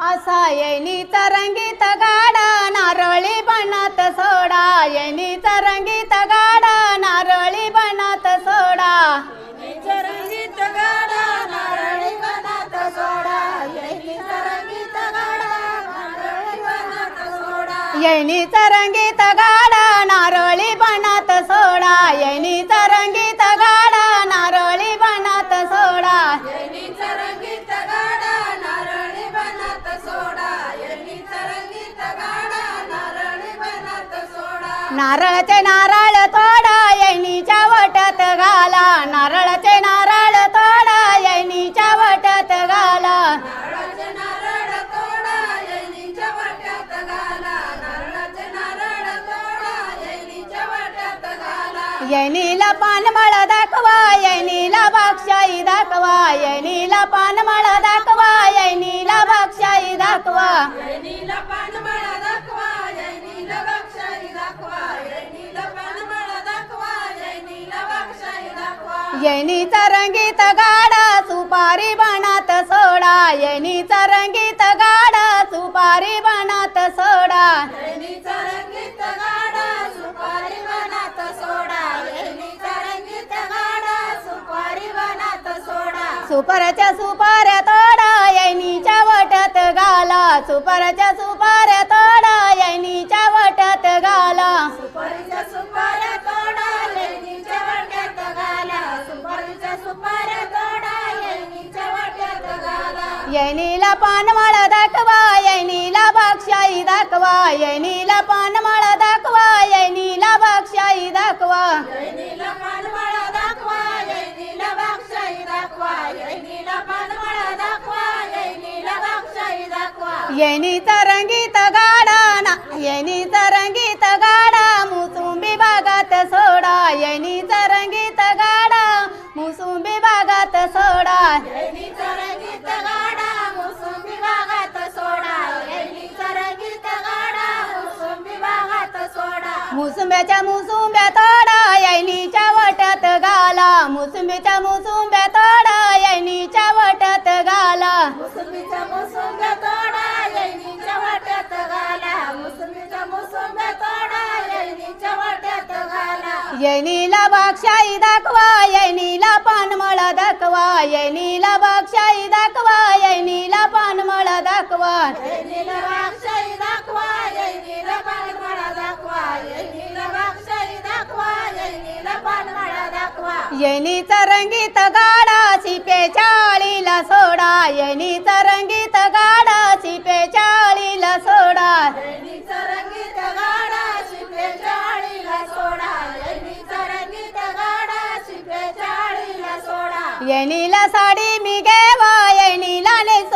असा येणीच रंगीत गाडा नारळी बनत सोडा. येणीच रंगीत गाडा नारळी बनत सोडा. रंगीत गाडा नारळी बनात सोडा. येणीचा रंगीत गाडा नारळी बनात सोडा. येणीच रंगीत गाडा नारळचे नारळ तोडा येणीच्या वटत घाला. नारळचे नारळ तोडा येणीच्या वटत घाला. येणीला पानमळ दाखवा येणीला बागशाई दाखवा. येणीला पानमळ दाखवा येणीला बागशाई दाखवा. येणीचा रंगीत गाडा सुपारी बनात सोडा. येणीचा रंगीत गाडा सुपारी बनात सोडा. येणीचा रंगीत गाडा सुपारी बनात सोडा. येणीचा रंगीत गाडा सुपारी बनात सोडा. सुपाऱ्याच्या सुपाऱ्या तोडा. येणीच्या वटत घाला. सुपाऱ्याच्या येणीला पानमळ दाखवा येणीला बागशाई दाखवा येणीला पानमळ दाखवा येणीला बागशाई दाखवा पानमळा दाखवा येणीला बागशाही दाखवा येणीला पानमळा दाखवा दाखवा येणीचा मुसुंब्याच्या मुसुंब्या तोडा येणीच्या वटात घाला. मुसुंबीच्या मुसुंब्या तोडा घाला. मोसंब्या येणीच्या वाट्यात घाला. मोसंबीचा मोसंब्या तोडा येणीच्या वाट्यात घाला. येणीला बागशाई दाखवा येणीला पानमळ दाखवा येणीला बागशाई दाखवा. येणीचा रंगीत गाडा सिपेच्या आळीला सोडा. येणीचा रंगीत गाडा सिपेच्या आळीला सोडा. येणीला साडी मी घेवा येणीला नेसुनी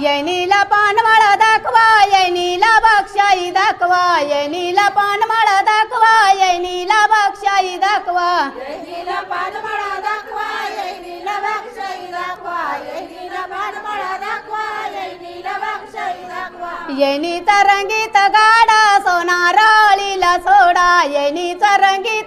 येणीला पानमळ दाखवा येणीला बागशाई दाखवा येणीला पानमळ दाखवा येणीला बागशाई दाखवा. येणीला पानमळा दाखवा येणीला बागशाही दाखवा येणीला पानमळा दाखवा येणीला बागशाही दाखवा. येणीचा रंगीत गाडा सोनाराळीला सोडा येणीचा रंगीत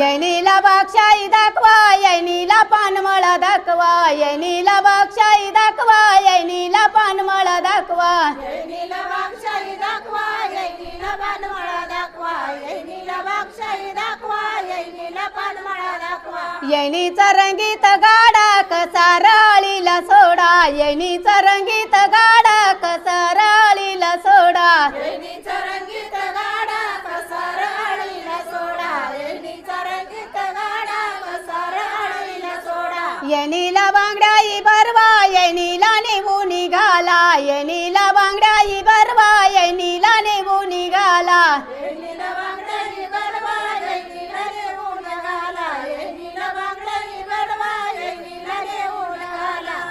येणीला बागशाई दाखवा येणीला पानमळ दाखवा येणीला बागशाई दाखवा येणीला पानमळ दाखवा. येणीला बागशाही दाखवा येणीला पानमळा दाखवा येणीला बागशाही दाखवा येणीला पानमळा दाखवा. येणीचा रंगीत गाडा कसा राळीला सोडा येणीचा रंगीत गाडा बांगडाई बरवा येणीला नेऊ निघाला. येणीला बांगडाई बरवा येणीला नेऊ निघाला.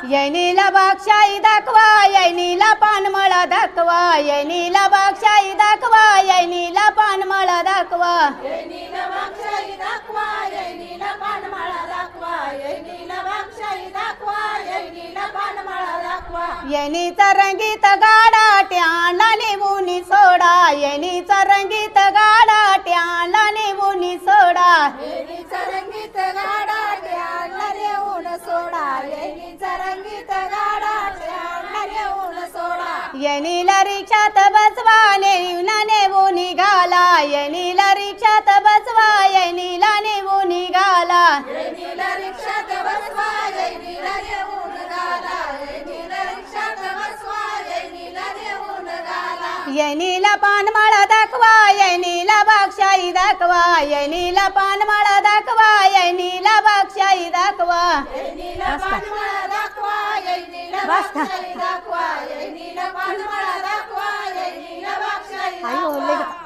येणीला बागशाही दाखवा येणीला पानमळा दाखवा. येणीला बागशाही दाखवा येणीला पानमळा दाखवा. येणीचा रंगीत गाडा ट्याला निवुनी सोडा. येणीचा रंगीत गाडा ट्याला निवुनी सोडा. येणीचा रंगीत गाडा ट्याला नेऊन सोडा. येणीचा रंगीत गाडा ट्याला नेऊन सोडा. येणीला रिक्षात बसवा नेऊन नेवून निघाला येणीला रिक्षात बसवा येणीला नेवून निघाला येणीला रिक्षात बसवा यैनीला पानमाळा दाखवा यैनीला बागशाही दाखवा पान पानमाळा दाखवा यैनीला बागशाही दाखवा. बसता दाखवा